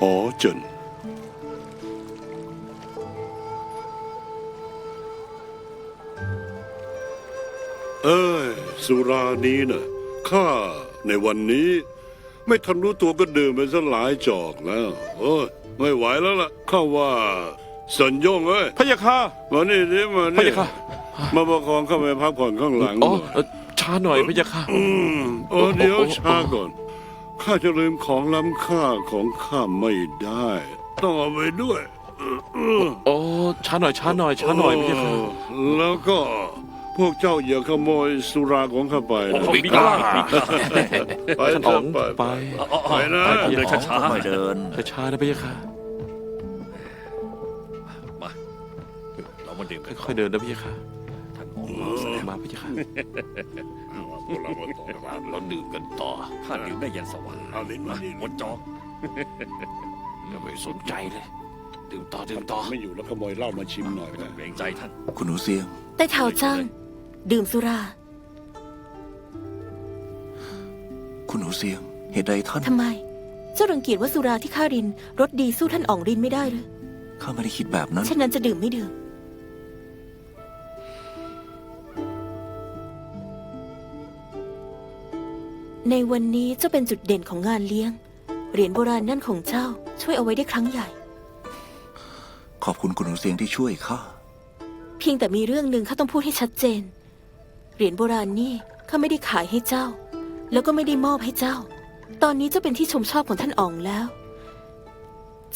หอเจินเอ้ยสุรานี้นะข้าในวันนี้ ไม่ทันรู้ตัวก็ดื่มไปซะหลายจอกแล้วโอ้ยไม่ไหวแล้วล่ะข้าว่าสัญญงเอ้ยพะยะค่ะมานี่ดิมาพะนี่ยะค่ะมาประคองเข้าไปพักผ่อนข้างหลังอ๋อหน่อยเอ่อช้าหน่อยพะยะค่ะอืมเออเดี๋ยวโอ้โอ้ช้าก่อน ข้าจะลืมของล้ำค่าของข้าไม่ได้ ต้องเอาไปด้วยอ๋อช้าหน่อยช้าหน่อยช้าหน่อยพะยะค่ะเออแล้วก็พวกเจ้าอย่าขโมยสุราของข้าไปนะโอ้มีกล้าไปท่านเถอ๋ออะงไปไปไปนะไปเดินช้าค่อยๆเดินช้าๆนะพะยะค่ะมาเรามาดื่มกันค่อยๆเดินนะพะ ยะค่ะท่านองค์มาแสดงมาพะยะค่ะเราดื่มกันต่อข้าดื่มได้ยันสว่างเอาลิ้นมาดิหมดจอกอย่าไปสนใจเลย ดื่มต่อดื่มต่อไม่อยู่แล้วขโมยเหล้ามาชิมหน่อยไม่ต้อนะงเกรงใจท่าน คุณหนูเสียงใต้เท้าจ้างดื่มสุรา คุณหนูเสียง เหตุใดท่านทำไม เจ้ารังเกียจว่าสุราที่ข้ารินรสดีสู้ท่านอ่องรินไม่ได้หรือข้าไม่ได้คิดแบบนั้นเช่นนั้นจะดื่มไม่ดื่ม ในวันนี้เจ้าเป็นจุดเด่นของงานเลี้ยง เหรียญโบราณนั่นของเจ้าช่วยเอาไว้ได้ครั้งใหญ่ ขอบคุณคุณหนูเสียงที่ช่วยข้า เพียงแต่มีเรื่องหนึ่งข้าต้องพูดให้ชัดเจน เหรียญโบราณนี่ข้าไม่ได้ขายให้เจ้า แล้วก็ไม่ได้มอบให้เจ้า ตอนนี้เจ้าเป็นที่ชมชอบของท่านอ๋องแล้ว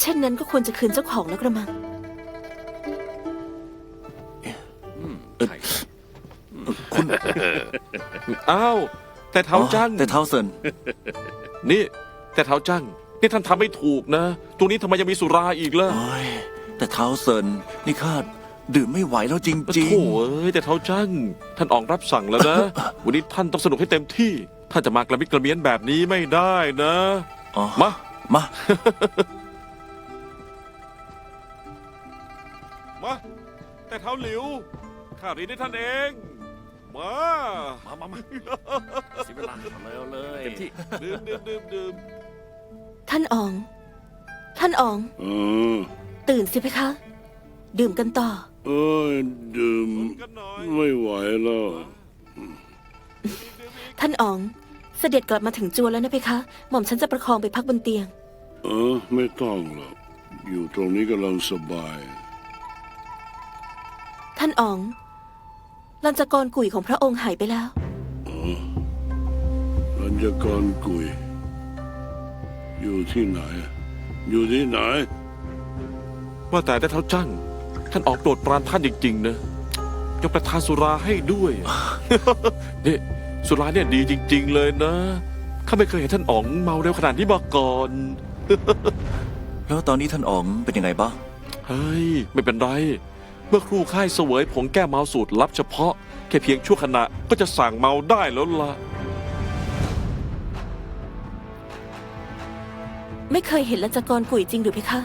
เช่นนั้นก็ควรจะคืนเจ้าของแล้วกระมัง อืมใช่คุณ อ้าว แต่เท้าจังอ๋อแต่เท้าเซินนี่ แต่เท้าจังนี่ท่านทำไม่ถูกนะ ตรงนี้ทำไมยังมีสุราอีกล่ะโอ้ยแต่เท้าเซินนี่ข้าดื่มไม่ไหวแล้วจริง โถ่เอ้ยแต่เท้าจัง ท่านออกรับสั่งแล้วนะ วันนี้ท่านต้องสนุกให้เต็มที่ ท่านจะมากระมิดกระเมียนแบบนี้ไม่ได้นะ ๆอ๋อมา มา มา แต่เท้าหลิวข้าเรียนให้ท่านเอง มา มามามาเสียเวลาเอาเลยเอาเลยเต็มที่ดื่มดื่มดื่มดื่มท่านอ๋อง ท่านอ๋องเออตื่นสิเพคะ ดื่มกันต่อ เอ้ยดื่มกันหน่อยไม่ไหวแล้วท่านอ๋อง เสด็จกลับมาถึงจวนแล้วนะเพคะ หม่อมฉันจะประคองไปพักบนเตียง เออ ไม่ต้องหรอกอยู่ตรงนี้กำลังสบาย ท่านอ๋อง ลัญจกรกุ่ยของพระองค์หายไปแล้ว รัญญากรกุย อยู่ที่ไหน อยู่ที่ไหน ว่าแต่แต่เท้าจังท่านออกโปรดปรานท่านจริงๆนะยกประทานสุราให้ด้วยนี่สุราเนี่ยดีจริง ๆ เลยนะข้าไม่เคยเห็นท่านอ๋องเมาเร็วขนาดนี้มาก่อน แล้วตอนนี้ท่านอ๋องเป็นยังไงบ้าง เฮ้ย ไม่เป็นไร เมื่อครูค่ายเสวยผงแก้เมาสูตรลับเฉพาะ แค่เพียงชั่วขณะก็จะสั่งเมาได้แล้วล่ะ ไม่เคยเห็นลัญจกรกุ๋ยจริงหรือเพคะ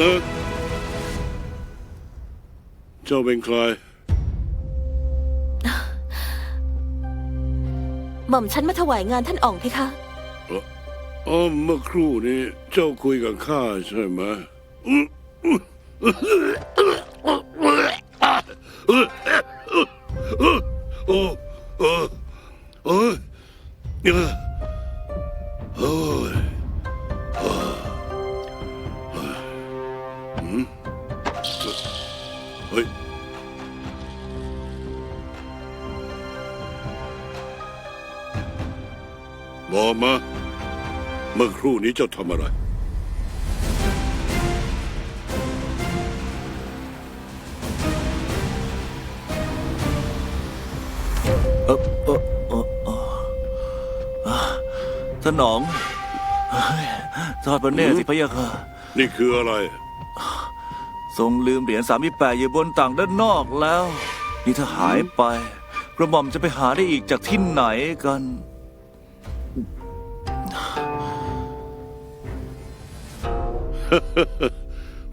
นะ เจ้าเป็นใคร หม่อมฉันมาถวายงานท่านอ๋องเพคะ อ๋อเมื่อครู่นี้เจ้าคุยกับข้าใช่ไหมโอ้โอ้โอ้ อกมา เมื่อครู่นี้เจ้าทำอะไร เออเออเออเอออะท่านอ๋องเฮ้ยทอดพระเนตรสิพะยะค่ะ นี่คืออะไร ทรงลืมเหรียญสามแปดอยู่บนต่างด้านนอกแล้ว นี่ถ้าหายไป กระหม่อมจะไปหาได้อีกจากที่ไหนกัน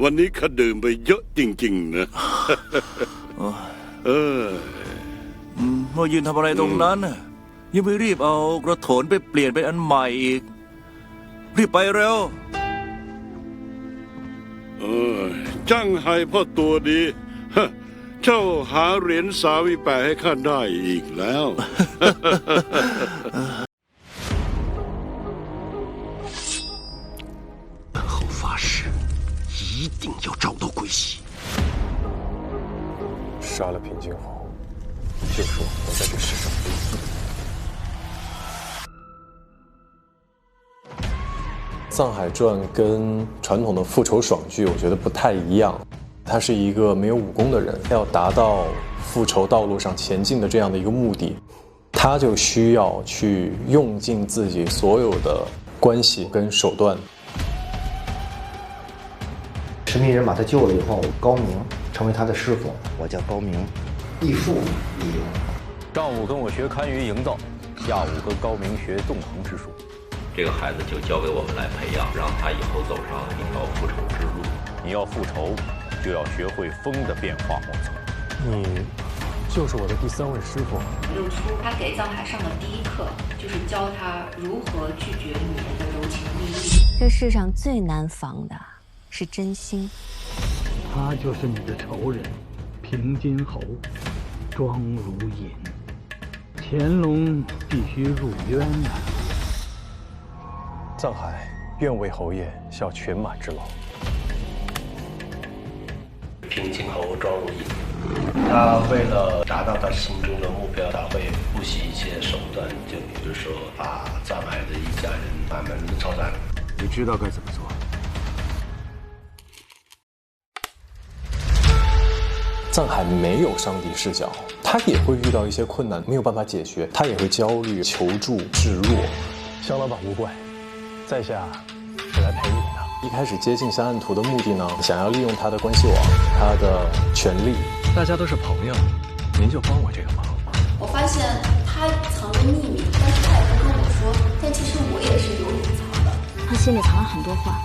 วันนี้ข้าดื่มไปเยอะจริง ๆ นะ เอออืมมายืนทำอะไรตรงนั้นน่ะยังไม่รีบเอากระโถนไปเปลี่ยนเป็นอันใหม่อีก รีบไปเร็ว เออจ้างไห้พ่อตัวดีฮะเจ้าหาเหรียญสาวิแปดให้ข้าได้อีกแล้ว 藏海传》跟传统的复仇爽剧，我觉得不太一样。他是一个没有武功的人，要达到复仇道路上前进的这样的一个目的，他就需要去用尽自己所有的关系跟手段。神秘人把他救了以后，高明成为他的师傅。我叫高明，艺术一流。上午跟我学堪舆营造，下午跟高明学纵横之术。这个孩子就交给我们来培养，让他以后走上一条复仇之路。你要复仇，就要学会风的变化莫测。你就是我的第三位师傅。六叔他给藏海上的第一课，就是教他如何拒绝女人的柔情蜜意。这世上最难防的是真心。他就是你的仇人，平津侯庄如隐。乾隆必须入渊呐、藏海愿为侯爷效犬马之劳。平津侯庄如意，他为了达到他心中的目标，他会不惜一切手段，就比如说把藏海的一家人满门的抄斩。你知道该怎么做。藏海没有上帝视角，他也会遇到一些困难，没有办法解决，他也会焦虑、求助、示弱。肖老板无怪，在下是来陪你的。一开始接近香案图的目的呢，想要利用他的关系网、他的权利。大家都是朋友，您就帮我这个忙。我发现他藏着秘密，但是他也不跟我说。但其实我也是有隐藏的。他心里藏了很多话，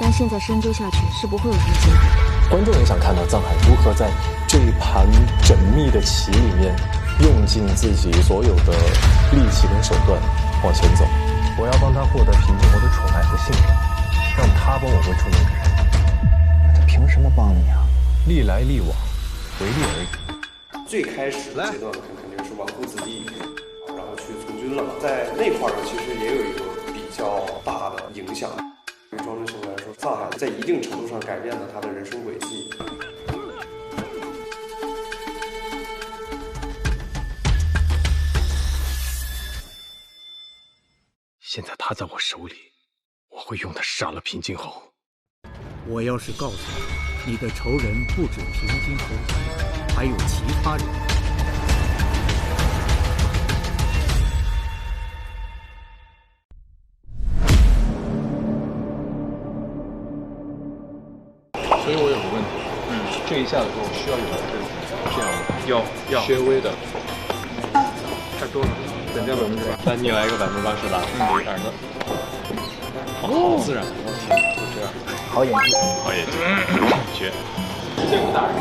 但现在深究下去是不会有什么结果。观众也想看到藏海如何在这一盘缜密的棋里面，用尽自己所有的力气跟手段往前走。我要帮他获得平津侯的宠爱和信任，让他帮我问出那个人。他凭什么帮你啊？历来利往，为利而已。最开始阶段肯肯定是纨绔子弟，然后去从军了，在那块儿呢，其实也有一个比较大的影响。对庄真雄来说，藏海在一定程度上改变了他的人生轨迹。现在他在我手里，我会用他杀了平津侯。我要是告诉你，你的仇人不止平津侯一，还有其他人。所以我有个问题，嗯，这一下的时候需要有这这样的，要要稍微的，太多了，等价百分之八。那你来一个百分之八十的，嗯，哪儿的？好自然，我天，就这样，好演技，好演技，绝。这个大人，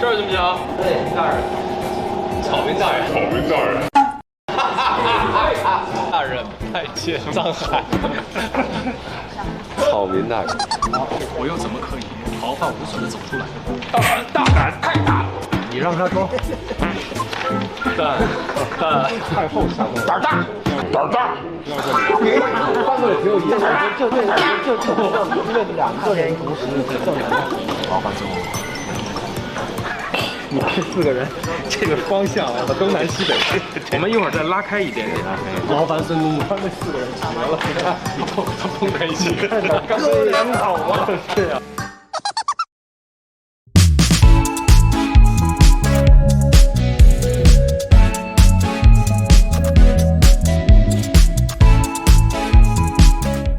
这儿行不行？对，大人，草民大人，草民大人。哈哈，太大人拜见藏海，草民大人，我又怎么可以毫发无损的走出来？大胆，大胆，太大了！你让他说。但但太后下动，胆大，胆大。换个也挺有意思，就这两个，就就就两个人同时正常。好，放松。你这四个人，这个方向啊，东南西北，我们一会儿再拉开一点点。劳烦孙公公，他们四个人绝了，以后他碰在一起，刚刚好啊，是啊。